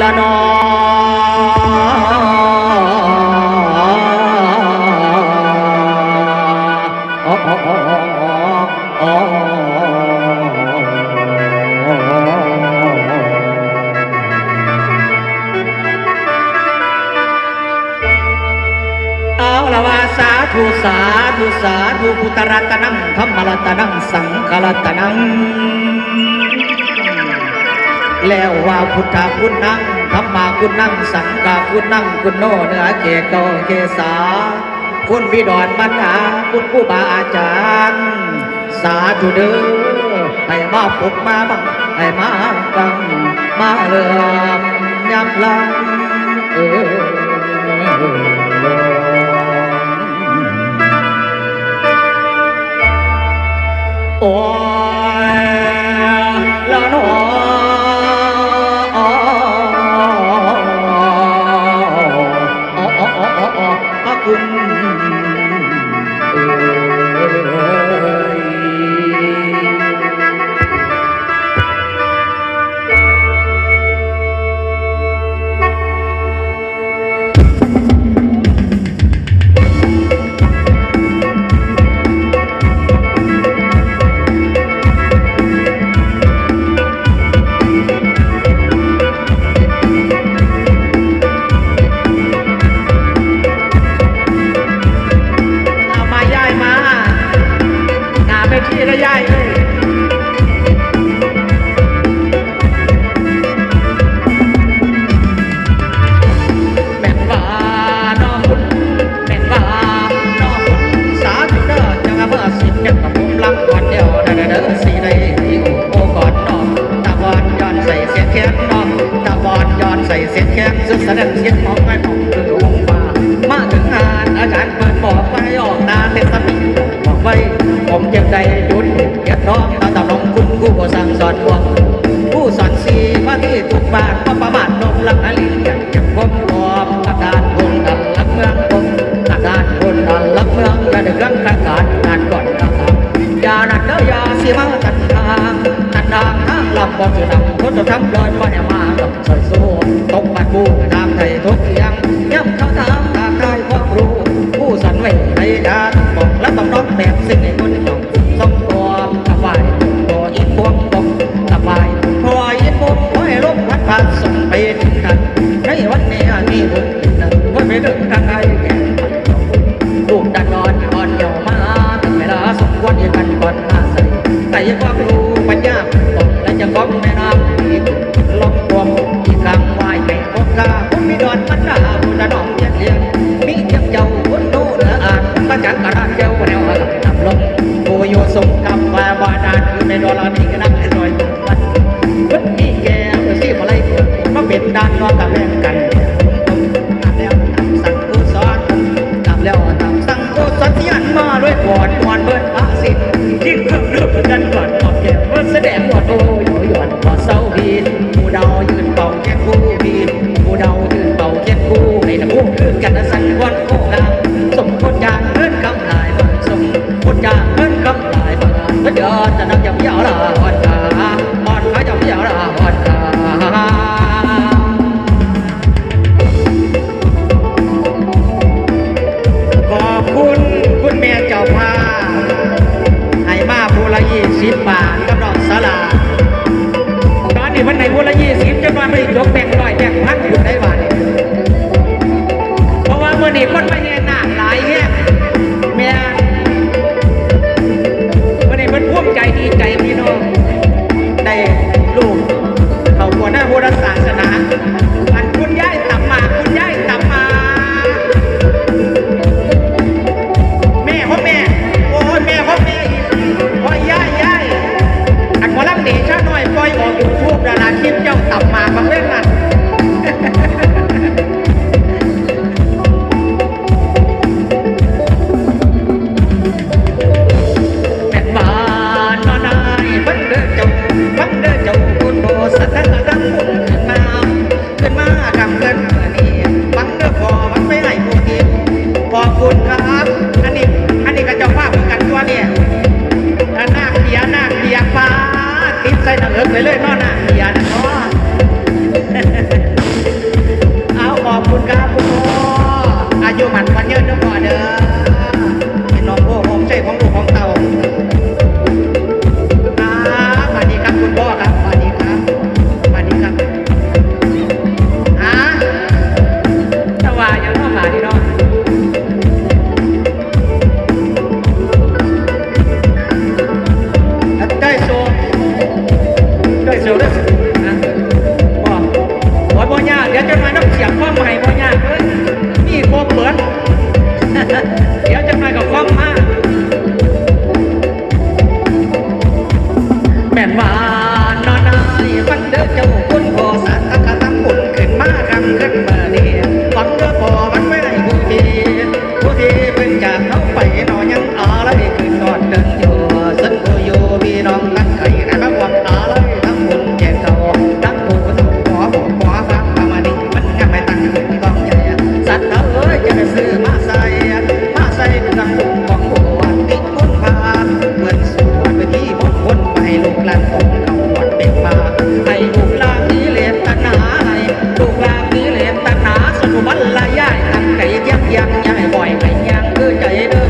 ละนอธุสาธุสาธุพุทธรัตนังธรรมรัตนังสังฆรัตนัง แล้วว่าพุทธคุณนั่งธรรมาคุณนั่งสังกาคุณนั่งคุณโนเนื้อเกโกเกสาคุณพี่ดอนมันหาคุณผู้บาอาจารย์ สาธุเด้อให้มาปกมาบังให้มากังมาเริ่มยำลังเออโอ้ แขนดอกตาบอดยอดใส่เสียแข็งสุดแสดงเสียงของไอ้ผมงคือองค์ฟ้ามาถึงงานอาจารย์เปิดบอกไปออกตาเทศมิบอกไว้ผมเจ็บใจยุดเก็บร้องตาตาลงคุณกู้สั่งสอนพวงผู้สอนสีว่าที่ทุกบาท อยู่มันมันยืดทุกคนเด้อ ยังคือใจเด้อ